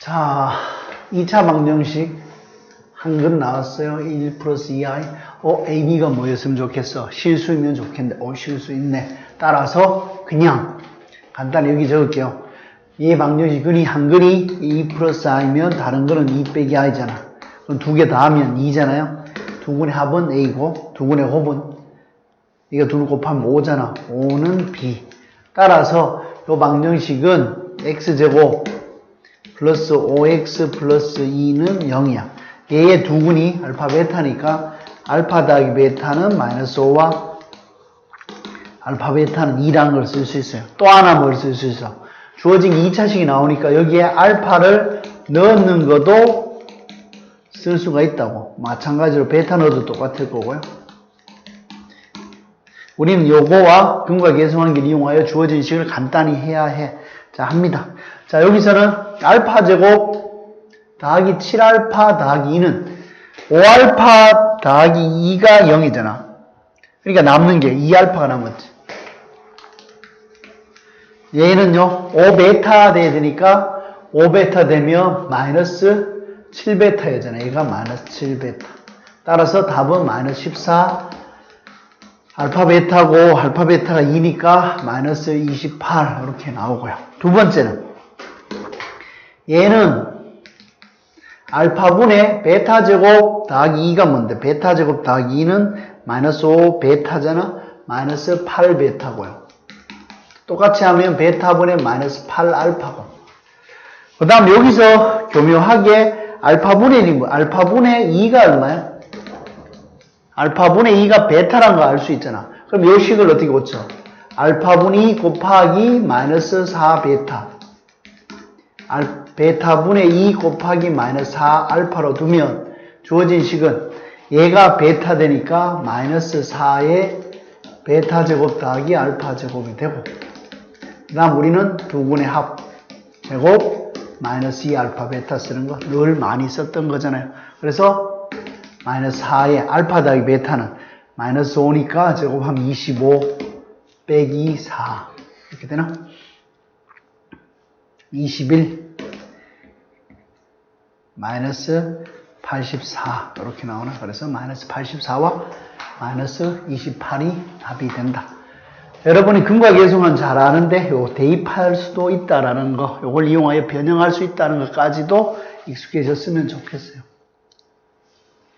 자, 2차 방정식 한근 나왔어요. 1 플러스 2i. 어, AB가 뭐였으면 좋겠어? 실수이면 좋겠는데, 어, 실수 있네. 따라서 그냥 간단히 여기 적을게요. 이 방정식 근이 한근이 2 플러스 i면 다른 거는 2 빼기 i잖아. 그럼 두 개 다 하면 2잖아요. 두 분의 합은 a고, 두 분의 곱은 이거 둘 곱하면 5잖아. 5는 b. 따라서 이 방정식은 x제곱 플러스 5x 플러스 2는 0이야. 얘의 두근이 알파 베타니까 알파 더하기 베타는 마이너스 5와 알파 베타는 2라는 걸쓸 수 있어요. 또 하나 뭘 쓸 수 있어. 주어진 2차식이 나오니까 여기에 알파를 넣는 것도 쓸 수가 있다고. 마찬가지로 베타 넣어도 똑같을 거고요. 우리는 요거와 근과 계승관계를 이용하여 주어진 식을 간단히 해야 해. 자, 합니다. 자, 여기서는 알파 제곱 더하기 7알파 더하기 2는 5알파 더하기 2가 0이잖아. 그러니까 남는 게 2알파가 남았지. 얘는요, 5베타 돼야 되니까 5베타 되면 마이너스 7베타였잖아. 얘가 마이너스 7베타. 따라서 답은 마이너스 14 알파 베타고 알파 베타가 2니까 마이너스 28 이렇게 나오고요. 두 번째는 얘는 알파분의 베타 제곱 더하기 2가 뭔데? 베타 제곱 더하기 2는 마이너스 5 베타잖아. 마이너스 8 베타고요. 똑같이 하면 베타분의 마이너스 8 알파고. 그 다음 여기서 교묘하게 알파분의 뭐 알파분의 2가 얼마야? 알파분의 2가 베타란 거 알 수 있잖아. 그럼 이 식을 어떻게 고쳐? 알파분의 2 곱하기 마이너스 4 베타. 알, 베타분의 2 곱하기 마이너스 4 알파로 두면 주어진 식은 얘가 베타 되니까 마이너스 4의 베타 제곱 더하기 알파 제곱이 되고 그 다음 우리는 두 분의 합 제곱 마이너스 2 알파 베타 쓰는 거 늘 많이 썼던 거잖아요. 그래서 마이너스 4의 알파 더하기 베타는 마이너스 5니까 제곱하면 25 빼기 4 이렇게 되나? 21 마이너스 84 이렇게 나오나? 그래서 마이너스 84와 마이너스 28이 답이 된다. 여러분이 근과 계승은 잘 아는데 요 대입할 수도 있다라는 거, 요걸 이용하여 변형할 수 있다는 것까지도 익숙해졌으면 좋겠어요.